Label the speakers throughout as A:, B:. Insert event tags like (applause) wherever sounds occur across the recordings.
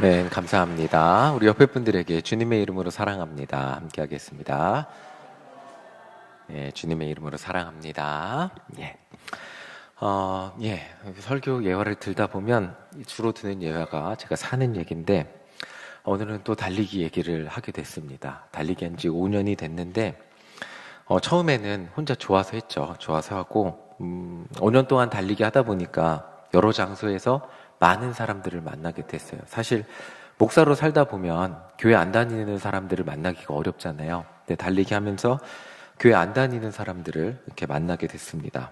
A: 네, 감사합니다. 우리 옆에 분들에게 주님의 이름으로 사랑합니다. 함께 하겠습니다. 예, 주님의 이름으로 사랑합니다. 예. 어, 예. 설교 예화를 들다 보면 주로 드는 예화가 제가 사는 얘기인데 오늘은 또 달리기 얘기를 하게 됐습니다. 달리기 한 지 5년이 됐는데 어, 처음에는 혼자 좋아서 했죠. 좋아서 하고 음, 5년 동안 달리기 하다 보니까 여러 장소에서 많은 사람들을 만나게 됐어요. 사실 목사로 살다 보면 교회 안 다니는 사람들을 만나기가 어렵잖아요. 근데 달리기 하면서 교회 안 다니는 사람들을 이렇게 만나게 됐습니다.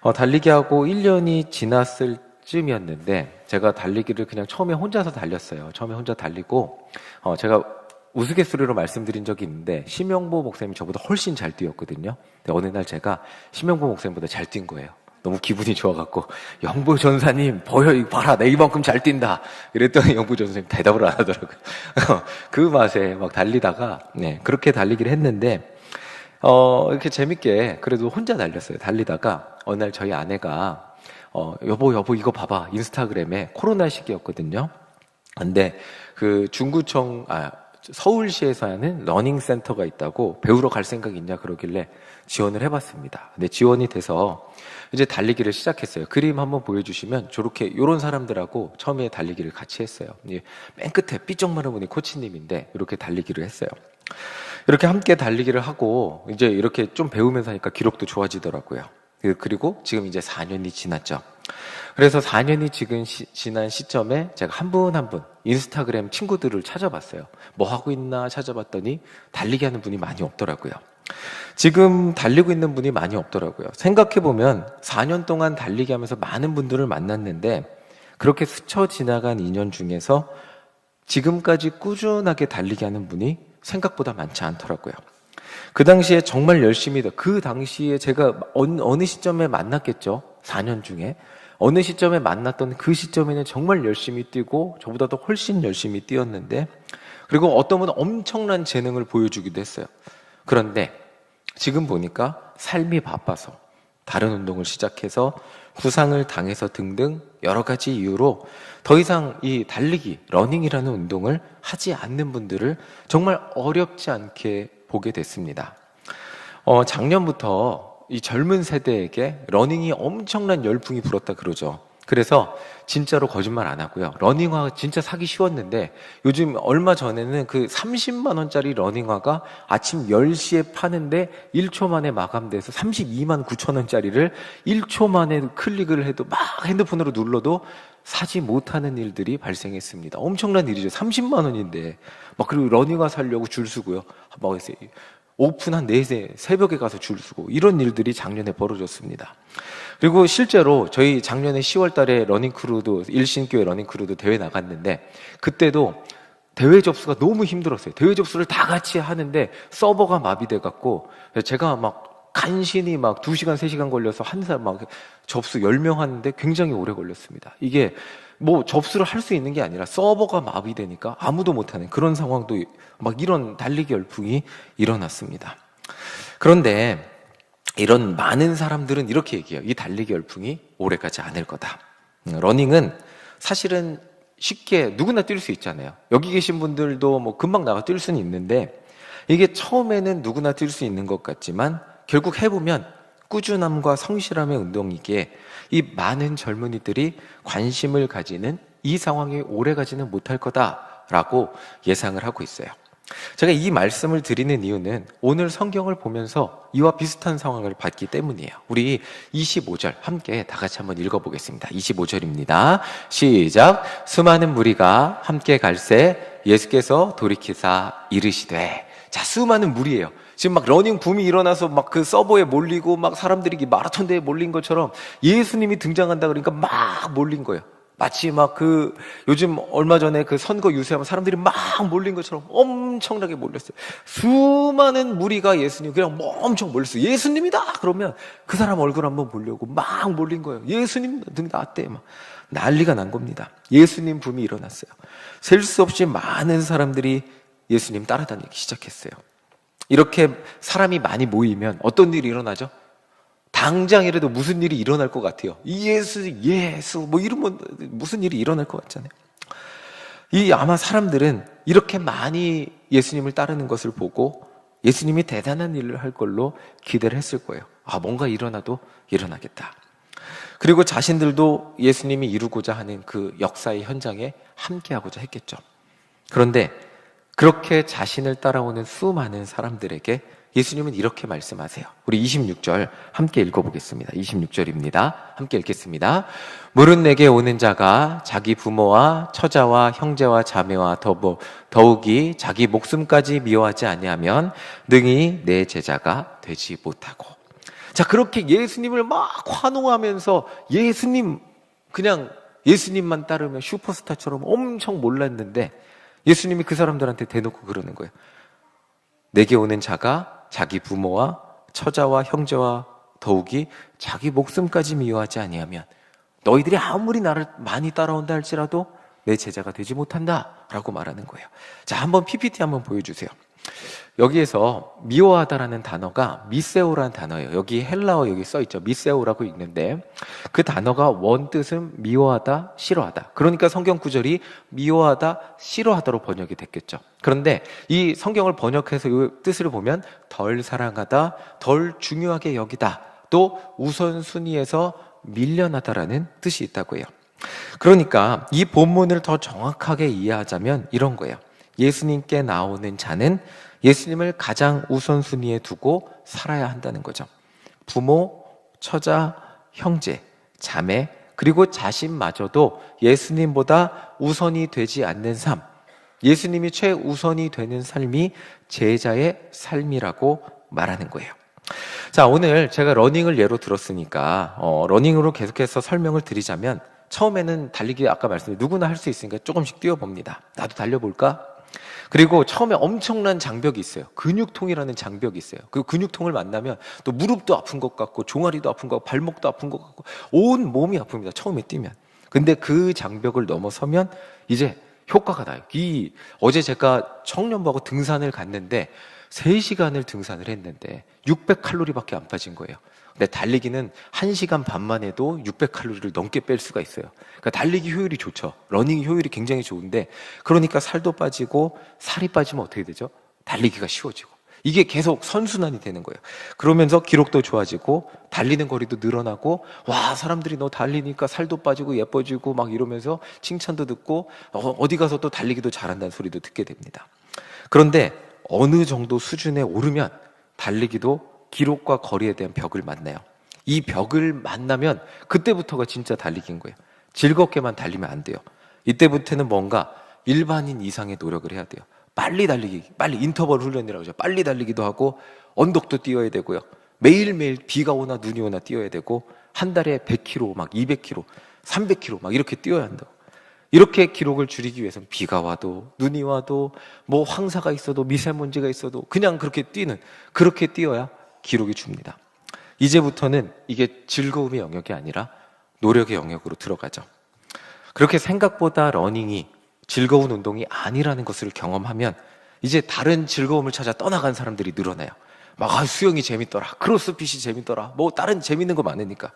A: 어, 달리기 하고 1년이 지났을 쯤이었는데 제가 달리기를 그냥 처음에 혼자서 달렸어요. 처음에 혼자 달리고 어, 제가 우스갯소리로 말씀드린 적이 있는데 심영보 목사님이 저보다 훨씬 잘 뛰었거든요. 근데 어느 날 제가 심영보 목사님보다 잘 뛴 거예요. 너무 기분이 좋아갖고 영보 전사님 보여 봐라 내 이만큼 잘 뛴다. 이랬더니 영보 전사님 대답을 안 하더라고요. (laughs) 그 맛에 막 달리다가 네 그렇게 달리기를 했는데 어 이렇게 재밌게 그래도 혼자 달렸어요. 달리다가 어느 날 저희 아내가 어 여보 여보 이거 봐봐. 인스타그램에 코로나 시기였거든요. 근데 그 중구청 아 서울시에서 하는 러닝 센터가 있다고 배우러 갈 생각 있냐 그러길래 지원을 해봤습니다. 근데 지원이 돼서 이제 달리기를 시작했어요. 그림 한번 보여주시면 저렇게 이런 사람들하고 처음에 달리기를 같이 했어요. 이제 맨 끝에 삐쩍마른 분이 코치님인데 이렇게 달리기를 했어요. 이렇게 함께 달리기를 하고 이제 이렇게 좀 배우면서 하니까 기록도 좋아지더라고요. 그- 그리고 지금 이제 4년이 지났죠. 그래서 4년이 지금 시- 지난 시점에 제가 한분 한 분 인스타그램 친구들을 찾아봤어요. 뭐 하고 있나 찾아봤더니 달리기 하는 분이 많이 없더라고요. 지금 달리고 있는 분이 많이 없더라고요. 생각해보면 4년 동안 달리기 하면서 많은 분들을 만났는데 그렇게 스쳐 지나간 2년 중에서 지금까지 꾸준하게 달리기 하는 분이 생각보다 많지 않더라고요. 그 당시에 정말 열심히, 그 당시에 제가 어느, 시점에 만났겠죠? 4년 중에. 어느 시점에 만났던 그 시점에는 정말 열심히 뛰고 저보다도 훨씬 열심히 뛰었는데 그리고 어떤 분은 엄청난 재능을 보여주기도 했어요. 그런데 지금 보니까 삶이 바빠서 다른 운동을 시작해서 부상을 당해서 등등 여러 가지 이유로 더 이상 이 달리기, 러닝이라는 운동을 하지 않는 분들을 정말 어렵지 않게 보게 됐습니다. 어, 작년부터 이 젊은 세대에게 러닝이 엄청난 열풍이 불었다 그러죠. 그래서 진짜로 거짓말 안 하고요. 러닝화 진짜 사기 쉬웠는데 요즘 얼마 전에는 그 30만 원짜리 러닝화가 아침 10시에 파는데 1초 만에 마감돼서 32만 9천 원짜리를 1초 만에 클릭을 해도 막 핸드폰으로 눌러도 사지 못하는 일들이 발생했습니다. 엄청난 일이죠. 30만 원인데 막 그리고 러닝화 사려고 줄 서고요. 막 이제 오픈 한 4세 새벽에 가서 줄 서고 이런 일들이 작년에 벌어졌습니다. 그리고 실제로 저희 작년에 10월 달에 러닝크루도 일신교회 러닝크루도 대회 나갔는데 그때도 대회 접수가 너무 힘들었어요. 대회 접수를 다 같이 하는데 서버가 마비돼 갖고 제가 막 간신히 막 2시간, 3시간 걸려서 한 사람 막 접수 10명 하는데 굉장히 오래 걸렸습니다. 이게 뭐 접수를 할 수 있는 게 아니라 서버가 마비되니까 아무도 못하는 그런 상황도 막 이런 달리기 열풍이 일어났습니다. 그런데 이런 많은 사람들은 이렇게 얘기해요. 이 달리기 열풍이 오래 가지 않을 거다. 음, 러닝은 사실은 쉽게 누구나 뛸 수 있잖아요. 여기 계신 분들도 뭐 금방 나가 뛸 수는 있는데 이게 처음에는 누구나 뛸 수 있는 것 같지만 결국 해보면 꾸준함과 성실함의 운동이기에 이 많은 젊은이들이 관심을 가지는 이 상황이 오래 가지는 못할 거다라고 예상을 하고 있어요. 제가 이 말씀을 드리는 이유는 오늘 성경을 보면서 이와 비슷한 상황을 봤기 때문이에요. 우리 25절 함께 다 같이 한번 읽어보겠습니다. 25절입니다. 시작. 수많은 무리가 함께 갈새 예수께서 돌이키사 이르시되 자, 수많은 무리예요. 지금 막 러닝 붐이 일어나서 막 그 서버에 몰리고 막 사람들이 마라톤 대회에 몰린 것처럼 예수님이 등장한다 그러니까 막 몰린 거예요. 마치 막 그 요즘 얼마 전에 그 선거 유세하면 사람들이 막 몰린 것처럼 엄청나게 몰렸어요. 수많은 무리가 예수님 그냥 뭐 엄청 몰렸어요. 예수님이다 그러면 그 사람 얼굴 한번 보려고 막 몰린 거예요. 예수님 등 나왔대 막 난리가 난 겁니다. 예수님 붐이 일어났어요. 셀 수 없이 많은 사람들이 예수님 따라다니기 시작했어요. 이렇게 사람이 많이 모이면 어떤 일이 일어나죠? 당장이라도 무슨 일이 일어날 것 같아요. 예수, 예수, 뭐 이러면 무슨 일이 일어날 것 같잖아요. 이 아마 사람들은 이렇게 많이 예수님을 따르는 것을 보고 예수님이 대단한 일을 할 걸로 기대를 했을 거예요. 아, 뭔가 일어나도 일어나겠다. 그리고 자신들도 예수님이 이루고자 하는 그 역사의 현장에 함께하고자 했겠죠. 그런데 그렇게 자신을 따라오는 수많은 사람들에게 예수님은 이렇게 말씀하세요. 우리 26절 함께 읽어보겠습니다. 26절입니다. 함께 읽겠습니다. 물은 내게 오는 자가 자기 부모와 처자와 형제와 자매와 더부, 더욱이 자기 목숨까지 미워하지 아니하면 능히 내 제자가 되지 못하고. 자, 그렇게 예수님을 막 환호하면서 예수님, 그냥 예수님만 따르면 슈퍼스타처럼 엄청 몰랐는데 예수님이 그 사람들한테 대놓고 그러는 거예요. 내게 오는 자가 자기 부모와 처자와 형제와 더욱이 자기 목숨까지 미워하지 아니하면 너희들이 아무리 나를 많이 따라온다 할지라도 내 제자가 되지 못한다라고 말하는 거예요. 자, 한번 PPT 한번 보여주세요. 여기에서 미워하다라는 단어가 미세오라는 단어예요. 여기 헬라어 여기 써 있죠. 미세오라고 있는데 그 단어가 원 뜻은 미워하다, 싫어하다. 그러니까 성경 구절이 미워하다, 싫어하다로 번역이 됐겠죠. 그런데 이 성경을 번역해서 이 뜻을 보면 덜 사랑하다, 덜 중요하게 여기다, 또 우선순위에서 밀려나다라는 뜻이 있다고 해요. 그러니까 이 본문을 더 정확하게 이해하자면 이런 거예요. 예수님께 나오는 자는 예수님을 가장 우선순위에 두고 살아야 한다는 거죠. 부모, 처자, 형제, 자매, 그리고 자신마저도 예수님보다 우선이 되지 않는 삶, 예수님이 최우선이 되는 삶이 제자의 삶이라고 말하는 거예요. 자, 오늘 제가 러닝을 예로 들었으니까, 어, 러닝으로 계속해서 설명을 드리자면, 처음에는 달리기 아까 말씀드린 누구나 할 수 있으니까 조금씩 뛰어봅니다. 나도 달려볼까? 그리고 처음에 엄청난 장벽이 있어요. 근육통이라는 장벽이 있어요. 그 근육통을 만나면 또 무릎도 아픈 것 같고 종아리도 아픈 것 같고 발목도 아픈 것 같고 온 몸이 아픕니다. 처음에 뛰면. 근데 그 장벽을 넘어서면 이제 효과가 나요. 이 어제 제가 청년부하고 등산을 갔는데 3시간을 등산을 했는데 600칼로리밖에 안 빠진 거예요. 근데 달리기는 1시간 반만 해도 600칼로리를 넘게 뺄 수가 있어요. 그러니까 달리기 효율이 좋죠. 러닝 효율이 굉장히 좋은데 그러니까 살도 빠지고 살이 빠지면 어떻게 되죠? 달리기가 쉬워지고 이게 계속 선순환이 되는 거예요. 그러면서 기록도 좋아지고 달리는 거리도 늘어나고 와 사람들이 너 달리니까 살도 빠지고 예뻐지고 막 이러면서 칭찬도 듣고 어, 어디 가서 또 달리기도 잘한다는 소리도 듣게 됩니다. 그런데 어느 정도 수준에 오르면 달리기도 기록과 거리에 대한 벽을 만나요. 이 벽을 만나면 그때부터가 진짜 달리기인 거예요. 즐겁게만 달리면 안 돼요. 이때부터는 뭔가 일반인 이상의 노력을 해야 돼요. 빨리 달리기, 빨리 인터벌 훈련이라고 하죠. 빨리 달리기도 하고 언덕도 뛰어야 되고요. 매일매일 비가 오나 눈이 오나 뛰어야 되고 한 달에 100km, 막 200km, 300km 막 이렇게 뛰어야 한다고. 이렇게 기록을 줄이기 위해서는 비가 와도 눈이 와도 뭐 황사가 있어도 미세먼지가 있어도 그냥 그렇게 뛰는 그렇게 뛰어야 기록이 줍니다. 이제부터는 이게 즐거움의 영역이 아니라 노력의 영역으로 들어가죠. 그렇게 생각보다 러닝이 즐거운 운동이 아니라는 것을 경험하면 이제 다른 즐거움을 찾아 떠나간 사람들이 늘어나요. 막 아, 수영이 재밌더라. 크로스핏이 재밌더라. 뭐 다른 재밌는 거 많으니까.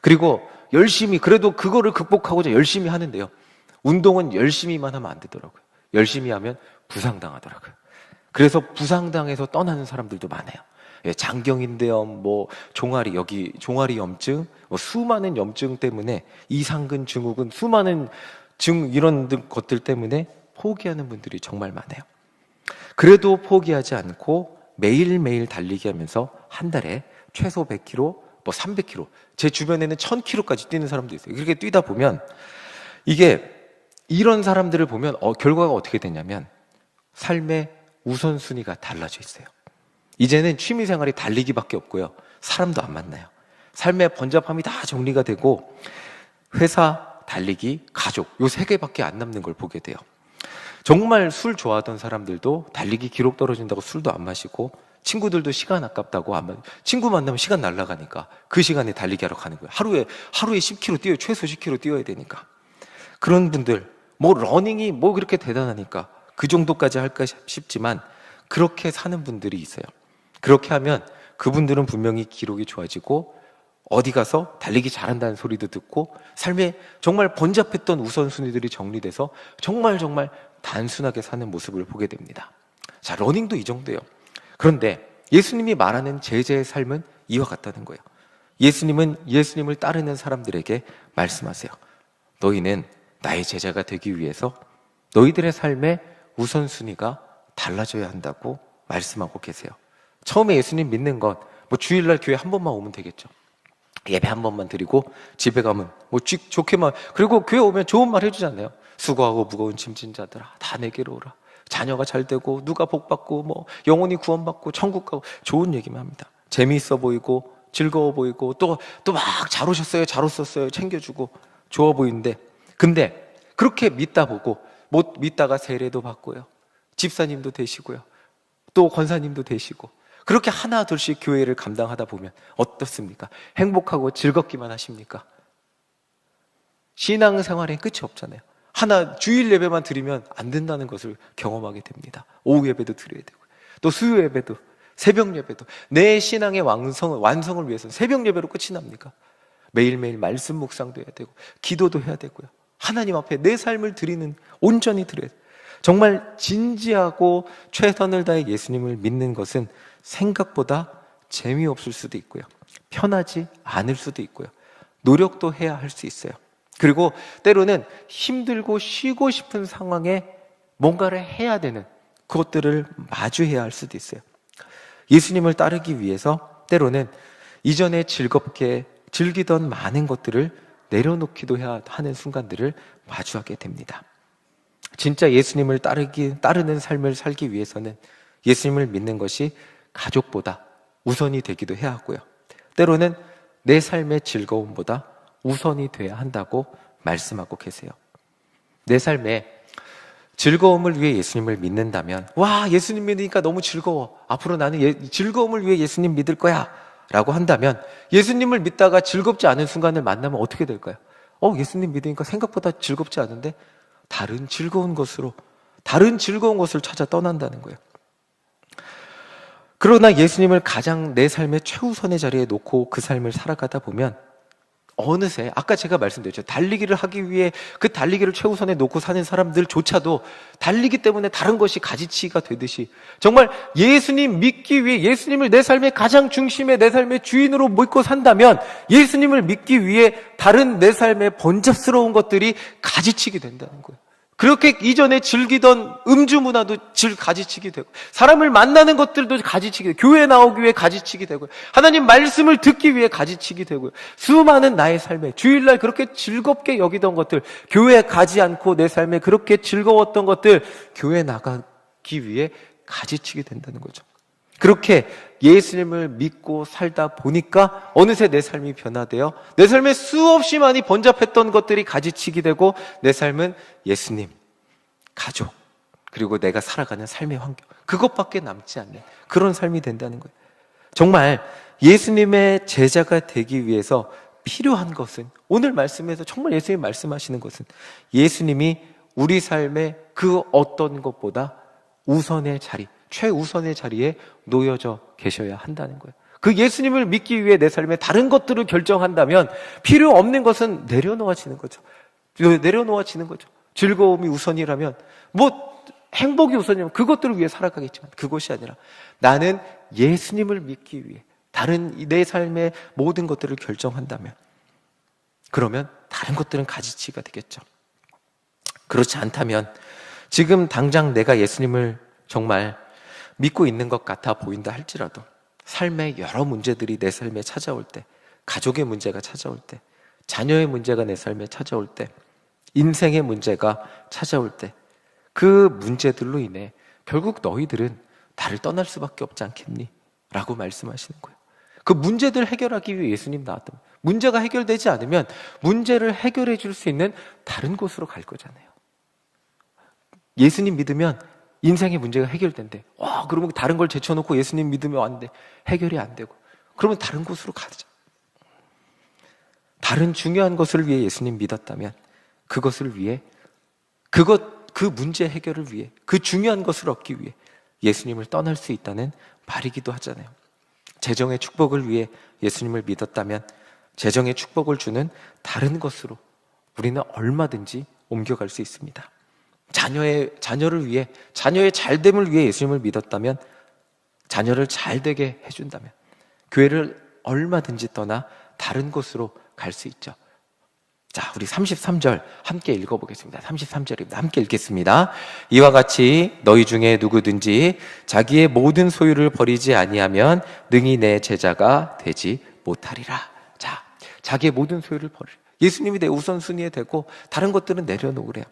A: 그리고 열심히 그래도 그거를 극복하고자 열심히 하는데요. 운동은 열심히만 하면 안 되더라고요. 열심히 하면 부상당하더라고요. 그래서 부상당해서 떠나는 사람들도 많아요. 예, 장경인대염, 뭐 종아리 여기 종아리 염증, 뭐 수많은 염증 때문에 이상근 증후군, 수많은 증 이런 것들 때문에 포기하는 분들이 정말 많아요. 그래도 포기하지 않고 매일매일 달리기 하면서 한 달에 최소 100km, 뭐 300km, 제 주변에는 1000km까지 뛰는 사람도 있어요. 그렇게 뛰다 보면 이게 이런 사람들을 보면 어, 결과가 어떻게 되냐면 삶의 우선순위가 달라져 있어요. 이제는 취미 생활이 달리기밖에 없고요. 사람도 안 만나요. 삶의 번잡함이 다 정리가 되고 회사, 달리기, 가족 요 세 개밖에 안 남는 걸 보게 돼요. 정말 술 좋아하던 사람들도 달리기 기록 떨어진다고 술도 안 마시고 친구들도 시간 아깝다고 안 마. 친구 만나면 시간 날라가니까 그 시간에 달리기 하러 가는 거예요. 하루에 하루에 10km 뛰어 최소 10km 뛰어야 되니까. 그런 분들 뭐 러닝이 뭐 그렇게 대단하니까 그 정도까지 할까 싶지만 그렇게 사는 분들이 있어요. 그렇게 하면 그분들은 분명히 기록이 좋아지고 어디 가서 달리기 잘한다는 소리도 듣고 삶에 정말 번잡했던 우선순위들이 정리돼서 정말 정말 단순하게 사는 모습을 보게 됩니다. 자, 러닝도 이 정도예요. 그런데 예수님이 말하는 제자의 삶은 이와 같다는 거예요. 예수님은 예수님을 따르는 사람들에게 말씀하세요. 너희는 나의 제자가 되기 위해서 너희들의 삶의 우선순위가 달라져야 한다고 말씀하고 계세요. 처음에 예수님 믿는 건뭐 주일날 교회 한 번만 오면 되겠죠. 예배 한 번만 드리고 집에 가면 뭐 쥐- 좋게만 그리고 교회 오면 좋은 말 해주잖아요. 수고하고 무거운 짐진 자들아 다 내게로 오라. 자녀가 잘 되고 누가 복 받고 뭐 영혼이 구원받고 천국 가고 좋은 얘기만 합니다. 재미있어 보이고 즐거워 보이고 또 또 막 잘 오셨어요, 잘 오셨어요 챙겨주고 좋아 보이는데 근데 그렇게 믿다 보고 못 믿다가 세례도 받고요. 집사님도 되시고요. 또 권사님도 되시고 그렇게 하나 둘씩 교회를 감당하다 보면 어떻습니까? 행복하고 즐겁기만 하십니까? 신앙생활에 끝이 없잖아요. 하나 주일 예배만 드리면 안 된다는 것을 경험하게 됩니다. 오후 예배도 드려야 되고 또 수요 예배도 새벽 예배도 내 신앙의 완성, 완성을 위해서 새벽 예배로 끝이 납니까? 매일매일 말씀 묵상도 해야 되고 기도도 해야 되고요. 하나님 앞에 내 삶을 드리는 온전히 드려야 돼요. 정말 진지하고 최선을 다해 예수님을 믿는 것은 생각보다 재미없을 수도 있고요. 편하지 않을 수도 있고요. 노력도 해야 할 수 있어요. 그리고 때로는 힘들고 쉬고 싶은 상황에 뭔가를 해야 되는 그것들을 마주해야 할 수도 있어요. 예수님을 따르기 위해서 때로는 이전에 즐겁게 즐기던 많은 것들을 내려놓기도 해야 하는 순간들을 마주하게 됩니다. 진짜 예수님을 따르기, 따르는 삶을 살기 위해서는 예수님을 믿는 것이 가족보다 우선이 되기도 해야 하고요. 때로는 내 삶의 즐거움보다 우선이 돼야 한다고 말씀하고 계세요. 내 삶에 즐거움을 위해 예수님을 믿는다면, 와, 예수님 믿으니까 너무 즐거워. 앞으로 나는 예- 즐거움을 위해 예수님 믿을 거야. 라고 한다면, 예수님을 믿다가 즐겁지 않은 순간을 만나면 어떻게 될까요? 어, 예수님 믿으니까 생각보다 즐겁지 않은데, 다른 즐거운 것으로, 다른 즐거운 것을 찾아 떠난다는 거예요. 그러나 예수님을 가장 내 삶의 최우선의 자리에 놓고 그 삶을 살아가다 보면 어느새 아까 제가 말씀드렸죠. 달리기를 하기 위해 그 달리기를 최우선에 놓고 사는 사람들조차도 달리기 때문에 다른 것이 가지치기가 되듯이 정말 예수님 믿기 위해 예수님을 내 삶의 가장 중심에 내 삶의 주인으로 믿고 산다면 예수님을 믿기 위해 다른 내 삶의 번잡스러운 것들이 가지치기 된다는 거예요. 그렇게 이전에 즐기던 음주 문화도 질 가지치기 되고 사람을 만나는 것들도 가지치기 되고 교회 나오기 위해 가지치기 되고 하나님 말씀을 듣기 위해 가지치기 되고요. 수많은 나의 삶에 주일날 그렇게 즐겁게 여기던 것들 교회 가지 않고 내 삶에 그렇게 즐거웠던 것들 교회 나가기 위해 가지치게 된다는 거죠. 그렇게 예수님을 믿고 살다 보니까 어느새 내 삶이 변화되어 내 삶에 수없이 많이 번잡했던 것들이 가지치기 되고 내 삶은 예수님, 가족, 그리고 내가 살아가는 삶의 환경 그것밖에 남지 않는 그런 삶이 된다는 거예요. 정말 예수님의 제자가 되기 위해서 필요한 것은 오늘 말씀에서 정말 예수님 말씀하시는 것은 예수님이 우리 삶의 그 어떤 것보다 우선의 자리, 최우선의 자리에 놓여져 계셔야 한다는 거예요. 그 예수님을 믿기 위해 내 삶의 다른 것들을 결정한다면 필요 없는 것은 내려놓아지는 거죠. 내려놓아지는 거죠. 즐거움이 우선이라면 뭐 행복이 우선이면 그것들을 위해 살아가겠지만 그것이 아니라 나는 예수님을 믿기 위해 다른 내 삶의 모든 것들을 결정한다면 그러면 다른 것들은 가지치가 되겠죠. 그렇지 않다면 지금 당장 내가 예수님을 정말 믿고 있는 것 같아 보인다 할지라도 삶의 여러 문제들이 내 삶에 찾아올 때, 가족의 문제가 찾아올 때, 자녀의 문제가 내 삶에 찾아올 때, 인생의 문제가 찾아올 때, 그 문제들로 인해 결국 너희들은 나를 떠날 수밖에 없지 않겠니? 라고 말씀하시는 거예요. 그 문제들 해결하기 위해 예수님 나왔던 문제가 해결되지 않으면 문제를 해결해 줄 수 있는 다른 곳으로 갈 거잖아요. 예수님 믿으면 인생의 문제가 해결된대. 와, 그러면 다른 걸 제쳐놓고 예수님 믿으면 안 돼. 해결이 안 되고. 그러면 다른 곳으로 가자. 다른 중요한 것을 위해 예수님 믿었다면 그것을 위해 그것 그 문제 해결을 위해 그 중요한 것을 얻기 위해 예수님을 떠날 수 있다는 말이기도 하잖아요. 재정의 축복을 위해 예수님을 믿었다면 재정의 축복을 주는 다른 것으로 우리는 얼마든지 옮겨갈 수 있습니다. 자녀의 자녀를 위해 자녀의 잘됨을 위해 예수님을 믿었다면 자녀를 잘 되게 해준다면 교회를 얼마든지 떠나 다른 곳으로 갈 수 있죠. 자, 우리 33절 함께 읽어보겠습니다. 33절입니다. 함께 읽겠습니다. 이와 같이 너희 중에 누구든지 자기의 모든 소유를 버리지 아니하면 능히 내 제자가 되지 못하리라. 자, 자기의 모든 소유를 버리라. 예수님이 내 우선순위에 되고 다른 것들은 내려놓으래요.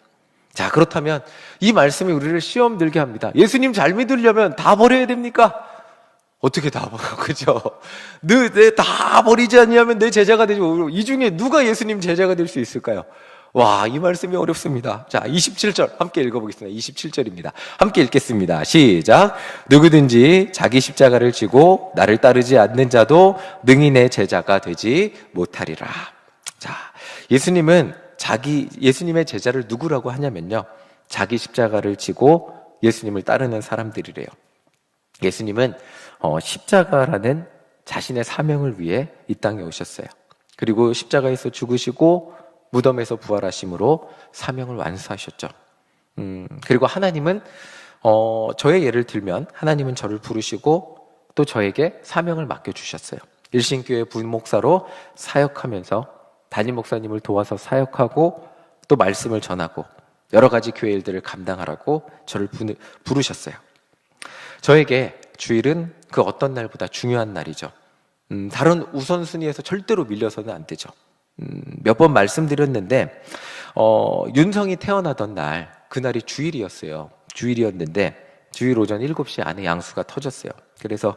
A: 자, 그렇다면 이 말씀이 우리를 시험 들게 합니다. 예수님 잘 믿으려면 다 버려야 됩니까? 어떻게 다 버려? (laughs) 그죠? 내다 버리지 않냐면 내 제자가 되지. 이 중에 누가 예수님 제자가 될 수 있을까요? 와, 이 말씀이 어렵습니다. 자, 27절 함께 읽어보겠습니다. 27절입니다. 함께 읽겠습니다. 시작. 누구든지 자기 십자가를 지고 나를 따르지 않는 자도 능히 내 제자가 되지 못하리라. 자, 예수님은 자기, 예수님의 제자를 누구라고 하냐면요. 자기 십자가를 지고 예수님을 따르는 사람들이래요. 예수님은 어, 십자가라는 자신의 사명을 위해 이 땅에 오셨어요. 그리고 십자가에서 죽으시고 무덤에서 부활하심으로 사명을 완수하셨죠. 음, 그리고 하나님은 어, 저의 예를 들면 하나님은 저를 부르시고 또 저에게 사명을 맡겨 주셨어요. 일신교회 부목사로 사역하면서 담임 목사님을 도와서 사역하고 또 말씀을 전하고 여러 가지 교회 일들을 감당하라고 저를 부르셨어요. 저에게 주일은 그 어떤 날보다 중요한 날이죠. 음, 다른 우선순위에서 절대로 밀려서는 안 되죠. 음, 몇 번 말씀드렸는데, 어, 윤성이 태어나던 날, 그날이 주일이었어요. 주일이었는데, 주일 오전 7시 안에 양수가 터졌어요. 그래서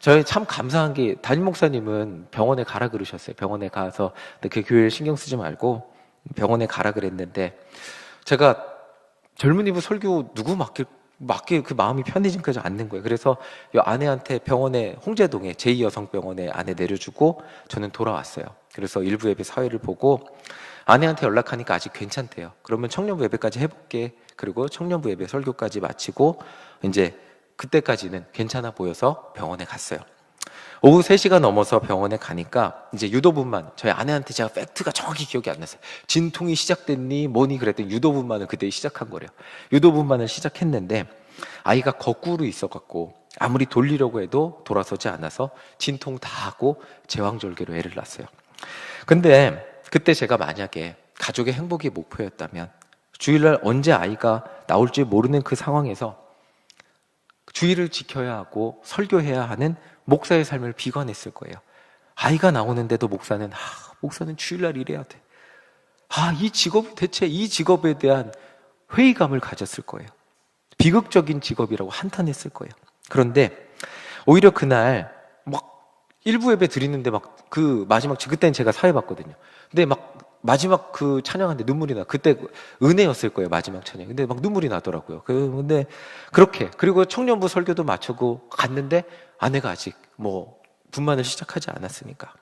A: 저희 참 감사한 게 담임 목사님은 병원에 가라 그러셨어요. 병원에 가서 그 교회를 신경 쓰지 말고 병원에 가라 그랬는데 제가 젊은이부 설교 누구 맡길 맞게 그 마음이 편해진까지 않는 거예요. 그래서 이 아내한테 병원에 홍제동에 제2여성병원에 아내 내려주고 저는 돌아왔어요. 그래서 일부 예배 사회를 보고 아내한테 연락하니까 아직 괜찮대요. 그러면 청년부 예배까지 해볼게. 그리고 청년부 예배 설교까지 마치고 이제 그때까지는 괜찮아 보여서 병원에 갔어요. 오후 3시가 넘어서 병원에 가니까 이제 유도분만 저희 아내한테 제가 팩트가 정확히 기억이 안 났어요. 진통이 시작됐니 뭐니 그랬더니 유도분만을 그때 시작한 거래요. 유도분만을 시작했는데 아이가 거꾸로 있어 갖고 아무리 돌리려고 해도 돌아서지 않아서 진통 다 하고 제왕절개로 애를 낳았어요. 근데 그때 제가 만약에 가족의 행복이 목표였다면 주일날 언제 아이가 나올지 모르는 그 상황에서 주의를 지켜야 하고 설교해야 하는 목사의 삶을 비관했을 거예요. 아이가 나오는데도 목사는, 아, 목사는 주일날 일해야 돼. 아, 이 직업, 대체 이 직업에 대한 회의감을 가졌을 거예요. 비극적인 직업이라고 한탄했을 거예요. 그런데 오히려 그날 막 일부 예배 드리는데 막 그 마지막 그때는 제가 사회 봤거든요. 근데 막 마지막 그 찬양하는데 눈물이 나. 그때 은혜였을 거예요, 마지막 찬양. 근데 막 눈물이 나더라고요. 그, 근데 그렇게. 그리고 청년부 설교도 마치고 갔는데 아내가 아직 뭐 분만을 시작하지 않았으니까.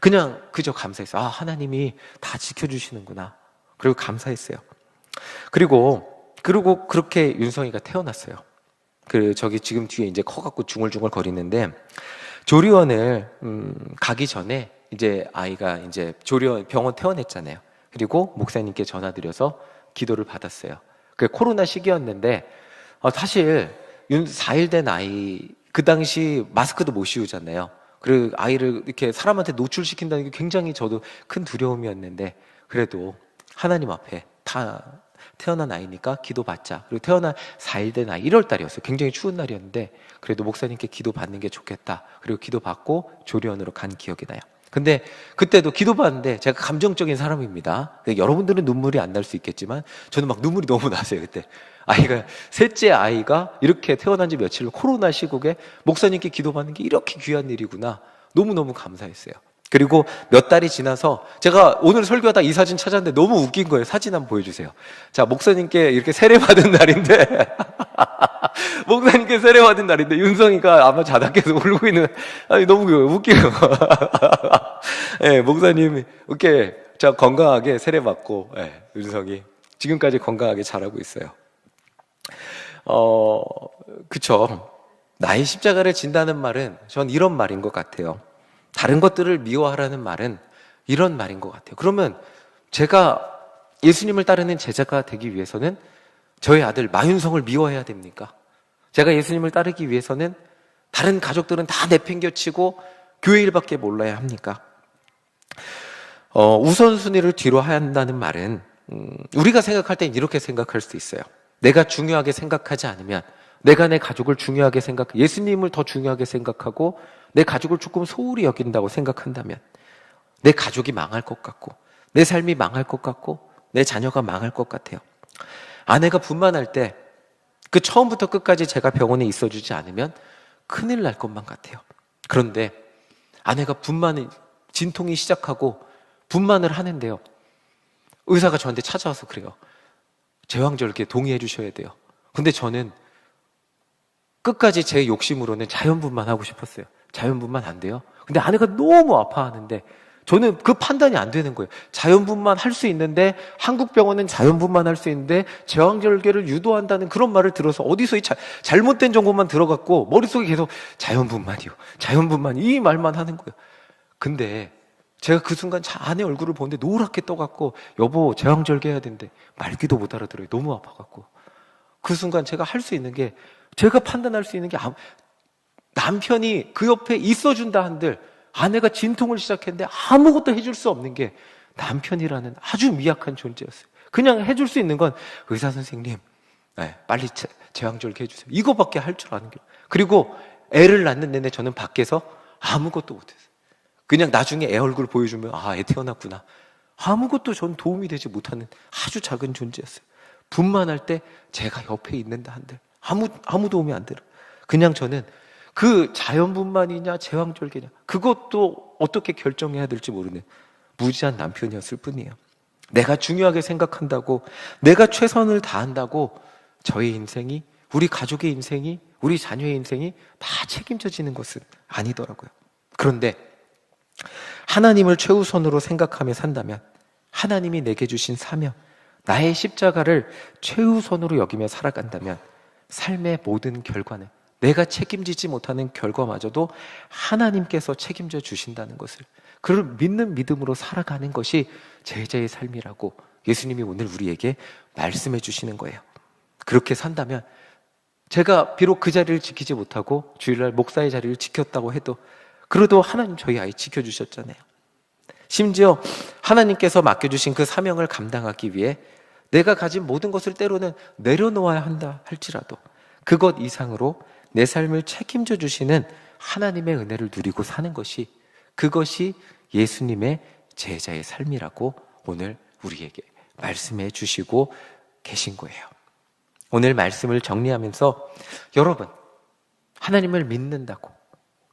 A: 그냥 그저 감사했어요. 아, 하나님이 다 지켜주시는구나. 그리고 감사했어요. 그리고, 그리고 그렇게 윤성이가 태어났어요. 그, 저기 지금 뒤에 이제 커갖고 중얼중얼 거리는데 조리원을, 음, 가기 전에 이제 아이가 이제 조련 병원 퇴원했잖아요. 그리고 목사님께 전화드려서 기도를 받았어요. 그 코로나 시기였는데 어, 사실 4일 된 아이 그 당시 마스크도 못 씌우잖아요. 그리고 아이를 이렇게 사람한테 노출시킨다는 게 굉장히 저도 큰 두려움이었는데 그래도 하나님 앞에 다 태어난 아이니까 기도받자. 그리고 태어난 4일 된 아이 1월 달이었어요. 굉장히 추운 날이었는데 그래도 목사님께 기도받는 게 좋겠다. 그리고 기도받고 조련으로 간 기억이 나요. 근데 그때도 기도받는데 제가 감정적인 사람입니다. 여러분들은 눈물이 안 날 수 있겠지만 저는 막 눈물이 너무 나세요 그때. 아이가 셋째 아이가 이렇게 태어난 지 며칠 코로나 시국에 목사님께 기도받는 게 이렇게 귀한 일이구나. 너무 너무 감사했어요. 그리고 몇 달이 지나서 제가 오늘 설교하다 이 사진 찾았는데 너무 웃긴 거예요. 사진 한번 보여주세요. 자, 목사님께 이렇게 세례받은 날인데, (laughs) 목사님께 세례받은 날인데, 윤성이가 아마 자다께서 (laughs) 울고 있는, 아니, 너무 웃기요. (laughs) 예, 네, 목사님이 이렇게 자, 건강하게 세례받고, 예, 네, 윤성이. 지금까지 건강하게 자라고 있어요. 어, 그쵸. 나의 십자가를 진다는 말은 전 이런 말인 것 같아요. 다른 것들을 미워하라는 말은 이런 말인 것 같아요. 그러면 제가 예수님을 따르는 제자가 되기 위해서는 저희 아들 마윤성을 미워해야 됩니까? 제가 예수님을 따르기 위해서는 다른 가족들은 다 내팽겨치고 교회 일밖에 몰라야 합니까? 어, 우선순위를 뒤로 한다는 말은 음, 우리가 생각할 땐 이렇게 생각할 수 있어요. 내가 중요하게 생각하지 않으면 내가 내 가족을 중요하게 생각, 예수님을 더 중요하게 생각하고 내 가족을 조금 소홀히 여긴다고 생각한다면 내 가족이 망할 것 같고 내 삶이 망할 것 같고 내 자녀가 망할 것 같아요. 아내가 분만할 때 그 처음부터 끝까지 제가 병원에 있어 주지 않으면 큰일 날 것만 같아요. 그런데 아내가 분만을 진통이 시작하고 분만을 하는데요. 의사가 저한테 찾아와서 그래요. 제왕절개 동의해 주셔야 돼요. 근데 저는 끝까지 제 욕심으로는 자연분만 하고 싶었어요. 자연분만 안 돼요. 근데 아내가 너무 아파하는데 저는 그 판단이 안 되는 거예요. 자연분만 할 수 있는데 한국 병원은 자연분만 할 수 있는데 제왕절개를 유도한다는 그런 말을 들어서 어디서 이 자, 잘못된 정보만 들어갔고 머릿속에 계속 자연분만이요. 자연분만 이 말만 하는 거예요. 근데 제가 그 순간 자 아내 얼굴을 보는데 노랗게 떠갖고 여보 제왕절개 해야 되는데 말귀도 못 알아들어요. 너무 아파갖고 그 순간 제가 할 수 있는 게 제가 판단할 수 있는 게 남편이 그 옆에 있어준다 한들 아내가 진통을 시작했는데 아무것도 해줄 수 없는 게 남편이라는 아주 미약한 존재였어요. 그냥 해줄 수 있는 건 의사 선생님, 네, 빨리 제- 제왕절개 해주세요. 이거밖에 할 줄 아는 게. 그리고 애를 낳는 내내 저는 밖에서 아무것도 못했어요. 그냥 나중에 애 얼굴 보여주면 아, 애 태어났구나. 아무것도 전 도움이 되지 못하는 아주 작은 존재였어요. 분만할 때 제가 옆에 있는다 한들 아무 아무 도움이 안 들어. 그냥 저는 그 자연분만이냐 제왕절개냐 그것도 어떻게 결정해야 될지 모르는 무지한 남편이었을 뿐이에요. 내가 중요하게 생각한다고 내가 최선을 다한다고 저의 인생이 우리 가족의 인생이 우리 자녀의 인생이 다 책임져지는 것은 아니더라고요. 그런데 하나님을 최우선으로 생각하며 산다면 하나님이 내게 주신 사명, 나의 십자가를 최우선으로 여기며 살아간다면 삶의 모든 결과는 내가 책임지지 못하는 결과마저도 하나님께서 책임져 주신다는 것을 그를 믿는 믿음으로 살아가는 것이 제자의 삶이라고 예수님이 오늘 우리에게 말씀해 주시는 거예요. 그렇게 산다면 제가 비록 그 자리를 지키지 못하고 주일날 목사의 자리를 지켰다고 해도 그래도 하나님 저희 아이 지켜주셨잖아요. 심지어 하나님께서 맡겨주신 그 사명을 감당하기 위해 내가 가진 모든 것을 때로는 내려놓아야 한다 할지라도 그것 이상으로 내 삶을 책임져 주시는 하나님의 은혜를 누리고 사는 것이 그것이 예수님의 제자의 삶이라고 오늘 우리에게 말씀해 주시고 계신 거예요. 오늘 말씀을 정리하면서 여러분, 하나님을 믿는다고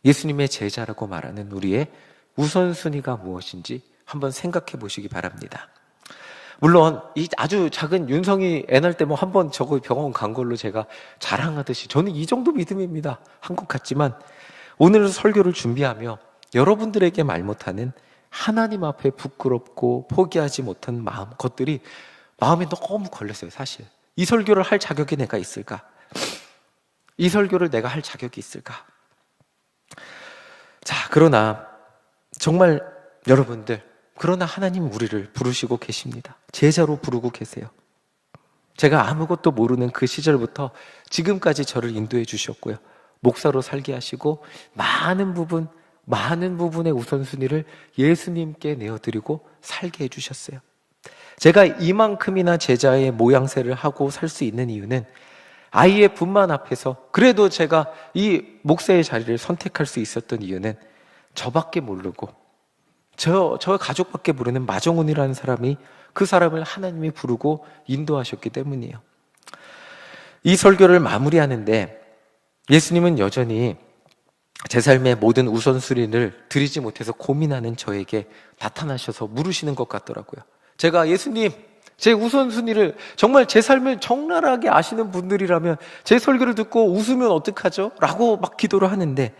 A: 예수님의 제자라고 말하는 우리의 우선순위가 무엇인지 한번 생각해 보시기 바랍니다. 물론 이 아주 작은 윤성이 애 낳을 때뭐 한 번 저거 병원 간 걸로 제가 자랑하듯이 저는 이 정도 믿음입니다. 한국 같지만 오늘 설교를 준비하며 여러분들에게 말 못하는 하나님 앞에 부끄럽고 포기하지 못한 마음 것들이 마음에 너무 걸렸어요. 사실 이 설교를 할 자격이 내가 있을까? 이 설교를 내가 할 자격이 있을까? 자, 그러나 정말 여러분들, 그러나 하나님 우리를 부르시고 계십니다. 제자로 부르고 계세요. 제가 아무것도 모르는 그 시절부터 지금까지 저를 인도해 주셨고요. 목사로 살게 하시고 많은 부분, 많은 부분의 우선순위를 예수님께 내어드리고 살게 해주셨어요. 제가 이만큼이나 제자의 모양새를 하고 살 수 있는 이유는 아이의 분만 앞에서 그래도 제가 이 목사의 자리를 선택할 수 있었던 이유는 저밖에 모르고 저, 저 가족밖에 모르는 마정훈이라는 사람이 그 사람을 하나님이 부르고 인도하셨기 때문이에요. 이 설교를 마무리하는데 예수님은 여전히 제 삶의 모든 우선순위를 드리지 못해서 고민하는 저에게 나타나셔서 물으시는 것 같더라고요. 제가 예수님, 제 우선순위를 정말 제 삶을 적나라하게 아시는 분들이라면 제 설교를 듣고 웃으면 어떡하죠? 라고 막 기도를 하는데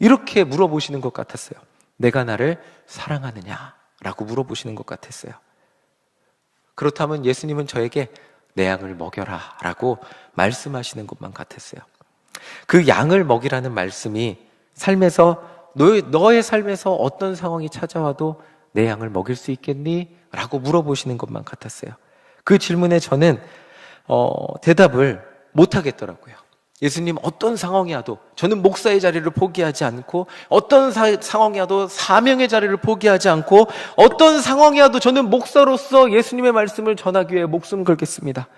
A: 이렇게 물어보시는 것 같았어요. 내가 나를 사랑하느냐? 라고 물어보시는 것 같았어요. 그렇다면 예수님은 저에게 내 양을 먹여라 라고 말씀하시는 것만 같았어요. 그 양을 먹이라는 말씀이 삶에서 너의, 너의 삶에서 어떤 상황이 찾아와도 내 양을 먹일 수 있겠니? 라고 물어보시는 것만 같았어요. 그 질문에 저는 어, 대답을 못 하겠더라고요. 예수님 어떤 상황이 와도 저는 목사의 자리를 포기하지 않고 어떤 사- 상황이 와도 사명의 자리를 포기하지 않고 어떤 상황이 와도 저는 목사로서 예수님의 말씀을 전하기 위해 목숨 걸겠습니다.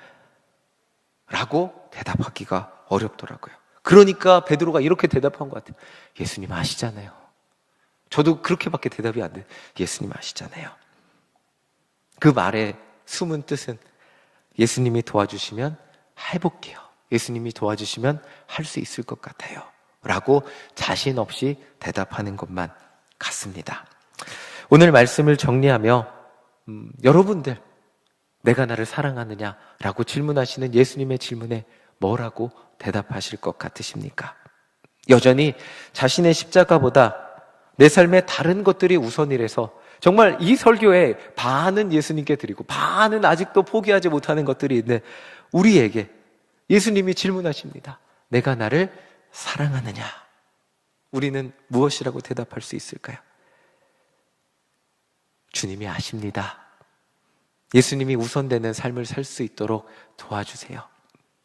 A: 라고 대답하기가 어렵더라고요. 그러니까 베드로가 이렇게 대답한 것 같아요. 예수님 아시잖아요. 저도 그렇게밖에 대답이 안 돼. 예수님 아시잖아요. 그 말의 숨은 뜻은 예수님이 도와주시면 해볼게요. 예수님이 도와주시면 할 수 있을 것 같아요. 라고 자신 없이 대답하는 것만 같습니다. 오늘 말씀을 정리하며, 음, 여러분들, 내가 나를 사랑하느냐? 라고 질문하시는 예수님의 질문에 뭐라고 대답하실 것 같으십니까? 여전히 자신의 십자가보다 내 삶의 다른 것들이 우선이라서 정말 이 설교에 반은 예수님께 드리고 반은 아직도 포기하지 못하는 것들이 있는데 우리에게 예수님이 질문하십니다. 내가 나를 사랑하느냐? 우리는 무엇이라고 대답할 수 있을까요? 주님이 아십니다. 예수님이 우선되는 삶을 살 수 있도록 도와주세요.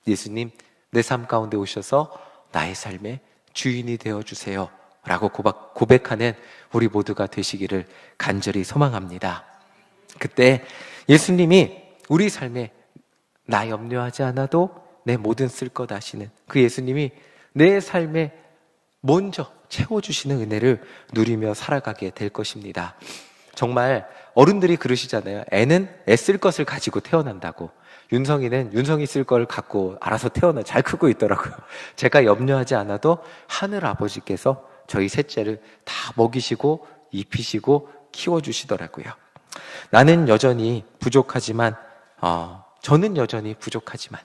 A: 예수님, 내 삶 가운데 오셔서 나의 삶의 주인이 되어 주세요. 라고 고백하는 우리 모두가 되시기를 간절히 소망합니다. 그때 예수님이 우리 삶에 나 염려하지 않아도 내 모든 쓸 것 아시는 그 예수님이 내 삶에 먼저 채워주시는 은혜를 누리며 살아가게 될 것입니다. 정말 어른들이 그러시잖아요. 애는 애쓸 것을 가지고 태어난다고. 윤성이는 윤성이 쓸 걸 갖고 알아서 태어나 잘 크고 있더라고요. (laughs) 제가 염려하지 않아도 하늘 아버지께서 저희 셋째를 다 먹이시고 입히시고 키워주시더라고요. 나는 여전히 부족하지만, 어, 저는 여전히 부족하지만,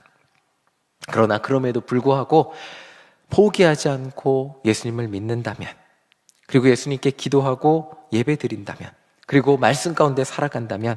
A: 그러나 그럼에도 불구하고 포기하지 않고 예수님을 믿는다면, 그리고 예수님께 기도하고 예배 드린다면, 그리고 말씀 가운데 살아간다면,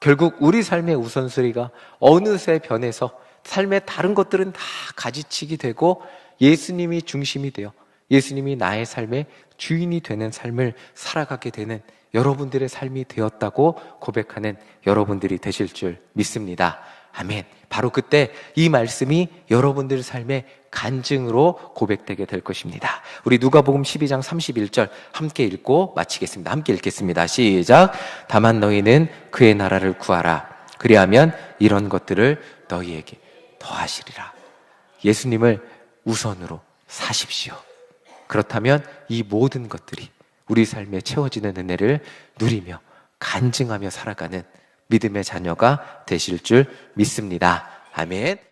A: 결국 우리 삶의 우선순위가 어느새 변해서 삶의 다른 것들은 다 가지치기 되고 예수님이 중심이 되어 예수님이 나의 삶의 주인이 되는 삶을 살아가게 되는 여러분들의 삶이 되었다고 고백하는 여러분들이 되실 줄 믿습니다. 아멘. 바로 그때 이 말씀이 여러분들 삶의 간증으로 고백되게 될 것입니다. 우리 누가복음 12장 31절 함께 읽고 마치겠습니다. 함께 읽겠습니다. 시작. 다만 너희는 그의 나라를 구하라. 그리하면 이런 것들을 너희에게 더하시리라. 예수님을 우선으로 사십시오. 그렇다면 이 모든 것들이 우리 삶에 채워지는 은혜를 누리며 간증하며 살아가는 믿음의 자녀가 되실 줄 믿습니다. 아멘.